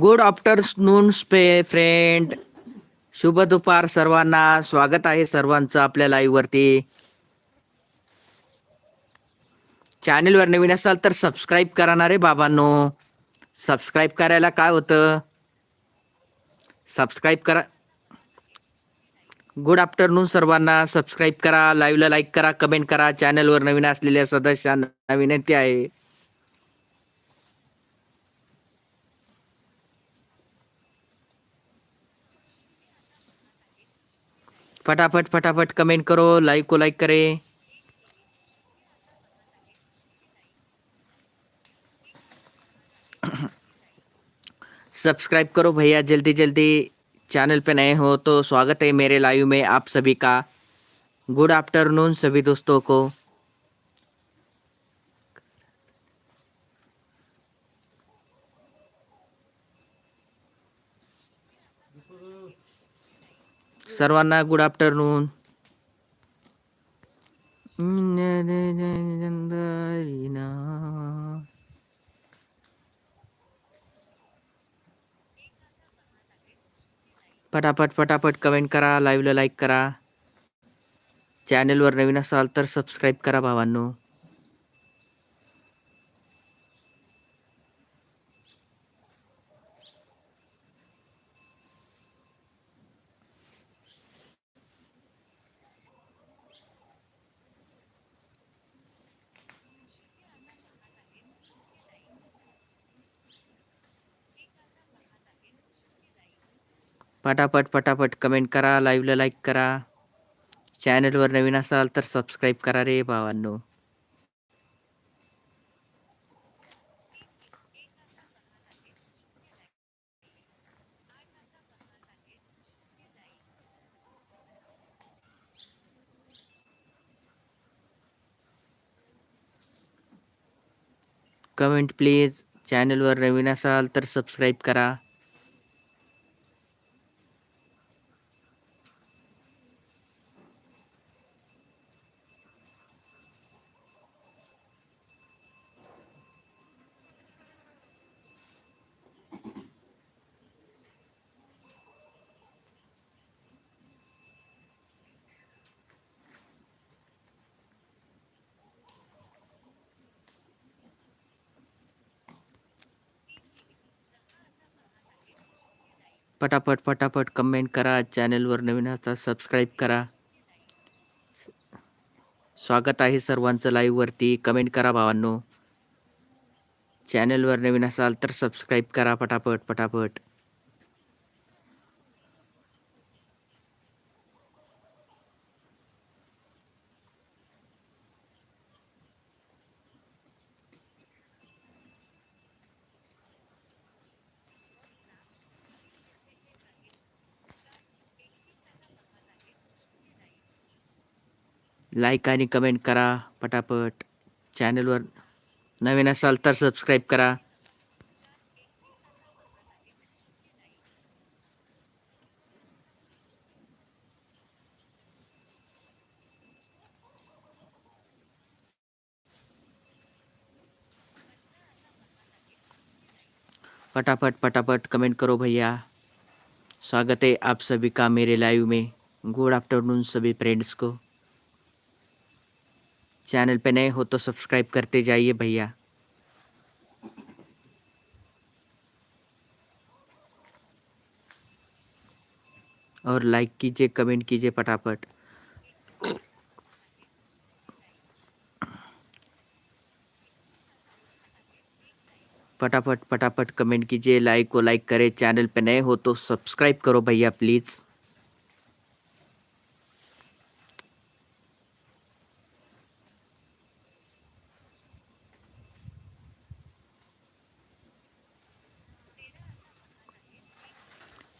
Good afternoon स्पे friend शुभ दुपार सर्वांना. स्वागत आहे सर्वांचं आपल्या लाईव्ह वरती. चॅनेलवर नवीन असाल तर सबस्क्राईब करा ना रे बाबांनो. सबस्क्राईब करायला काय होतं? सबस्क्राईब करा. गुड आफ्टरनून सर्वांना. सबस्क्राईब करा लाईव्हला लाईक करा कमेंट करा. चॅनलवर नवीन असलेल्या सदस्यांना विनंती आहे. फटाफट फटाफट कमेंट करो लाइक को लाइक करें। सब्सक्राइब करो भैया, जल्दी जल्दी। चैनल पे नए हो तो स्वागत है मेरे लाइव में आप सभी का। गुड आफ्टरनून सभी दोस्तों को। सर्वांना गुड आफ्टरनून पटापट पटापट कमेंट करा लाईव्हला लाईक करा. चॅनलवर नवीन असाल तर सबस्क्राईब करा भावांनो. पटापट पटापट कमेंट करा लाईव्हला लाईक करा. चॅनलवर नवीन असाल तर सबस्क्राईब करा रे भावांनो कमेंट प्लीज़ चॅनलवर नवीन असाल तर सबस्क्राईब करा. पटापट पटापट कमेंट करा. चॅनलवर नवीन असता सबस्क्राईब करा. स्वागत आहे सर्वांचं लाईववरती कमेंट करा भावांनो. चॅनलवर नवीन असाल तर सबस्क्राईब करा पटापट पटापट. लाईक आणि कमेंट करा. पटापट. चॅनलवर नवीन असाल तर सबस्क्राईब करा. फटाफट फटाफट कमेंट करो भैया. स्वागत है आप सभी का मेरे लाइव में. गुड आफ्टरनून सभी फ्रेंड्स को. चैनल पे नए हो तो सब्सक्राइब करते जाइए भैया। और लाइक कीजिए कमेंट कीजिए फटाफट। फटाफट फटाफट कमेंट कीजिए लाइक को लाइक करें, चैनल पे नए हो तो सब्सक्राइब करो भैया प्लीज़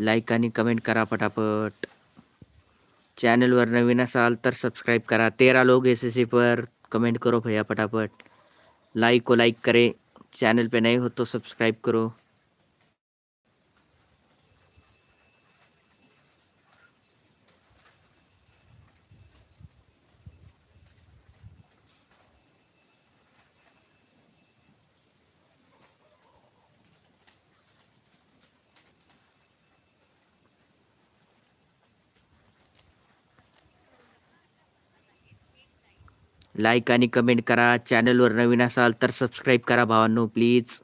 लाईक आणि कमेंट करा पटापट. चॅनलवर नवीन असाल तर सब्सक्राइब करा. तेरा लोग एस एस पर कमेंट करो भैया पटापट. लाइक को लाइक करे. चैनल पे नए हो तो सब्सक्राइब करो. लाईक आणि कमेंट करा. चॅनलवर नवीन असाल तर सबस्क्राईब करा भावांनो प्लीज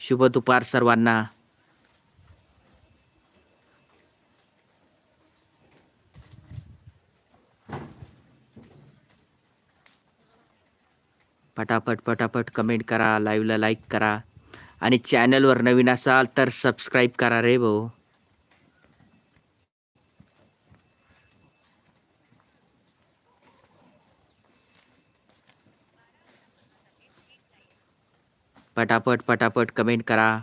शुभ दुपार सर्वांना. पटापट पटापट कमेंट करा लाईव्हला लाईक करा. आणि चॅनलवर नवीन असाल तर सबस्क्राईब करा रे भाऊ. पटापट पटापट कमेंट करा.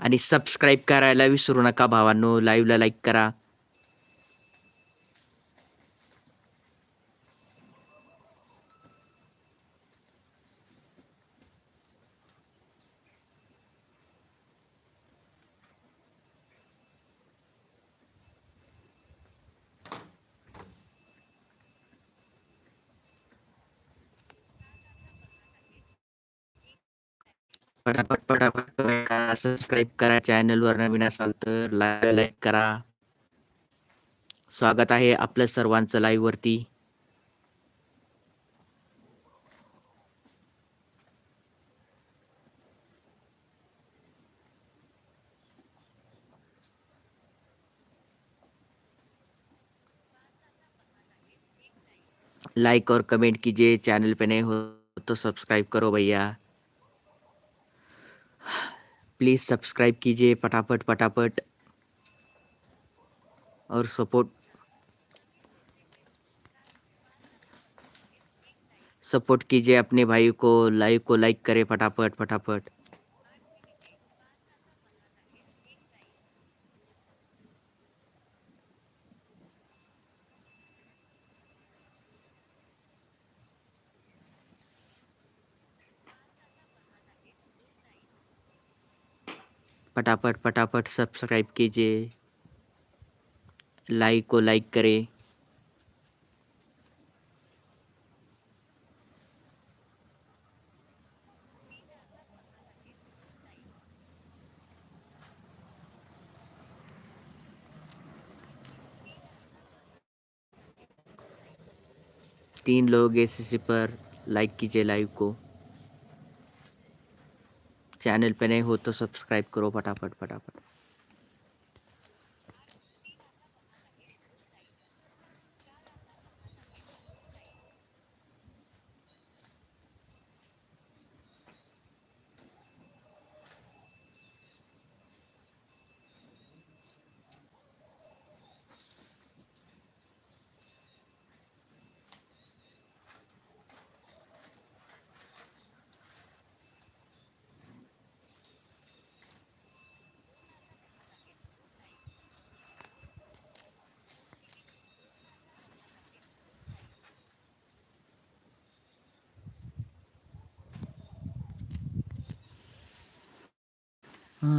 आणि सबस्क्राईब करायला विसरू नका भावांनो. लाईव्हला लाईक करा. पटापट पटापट करा सबस्क्राईब करा चॅनलवर नवीन असाल तर लाईक करा. स्वागत आहे आपलं सर्वांचं लाईव्ह वरती. लाइक और कमेंट कीजिए चैनल पे नए हो तो सब्सक्राइब करो भैया. प्लीज़ सब्सक्राइब कीजिए पटापट पटापट और सपोर्ट सपोर्ट कीजिए अपने भाई को लाइव को लाइक करें फटाफट फटाफट। फटाफट फटाफट सब्सक्राइब कीजिए। लाइक को लाइक करें। तीन लोग एस पर लाइक कीजिए लाइव को। चैनल पे नए हो तो सब्सक्राइब करो फटाफट फटाफट। स्वागत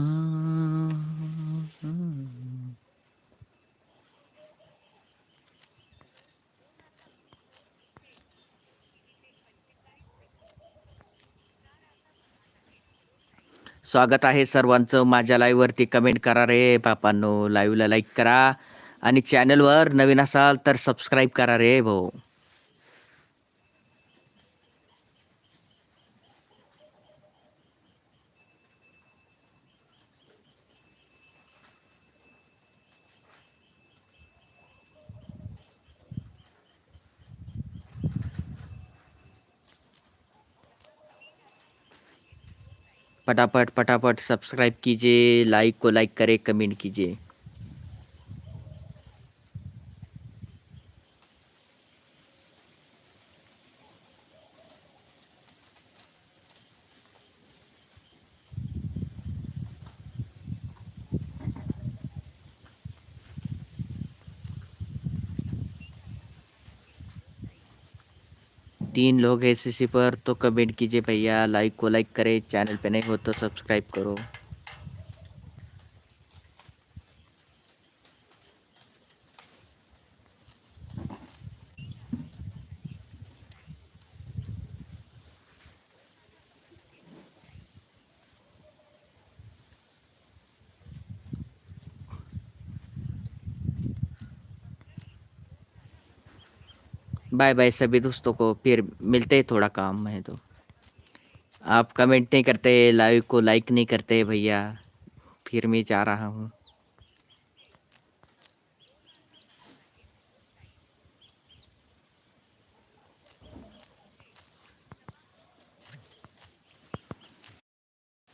आहे सर्वांचं. माझ्या लाईव्हवरती कमेंट करा रे पापांनो लाईव्हला लाईक करा. आणि चॅनलवर नवीन असाल तर सबस्क्राईब करा रे भाऊ. फटाफट फटाफट सब्सक्राइब कीजिए लाइक को लाइक करें कमेंट कीजिए। तीन लोग हैं सी पर तो कमेंट कीजिए भैया लाइक को लाइक करें चैनल पे नहीं हो तो सब्सक्राइब करो। बाय बाय सभी दोस्तों को फिर मिलते हैं थोड़ा काम है तो। आप कमेंट नहीं करते लाइव को लाइक नहीं करते भैया, फिर मैं जा रहा हूँ।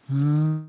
हम्म।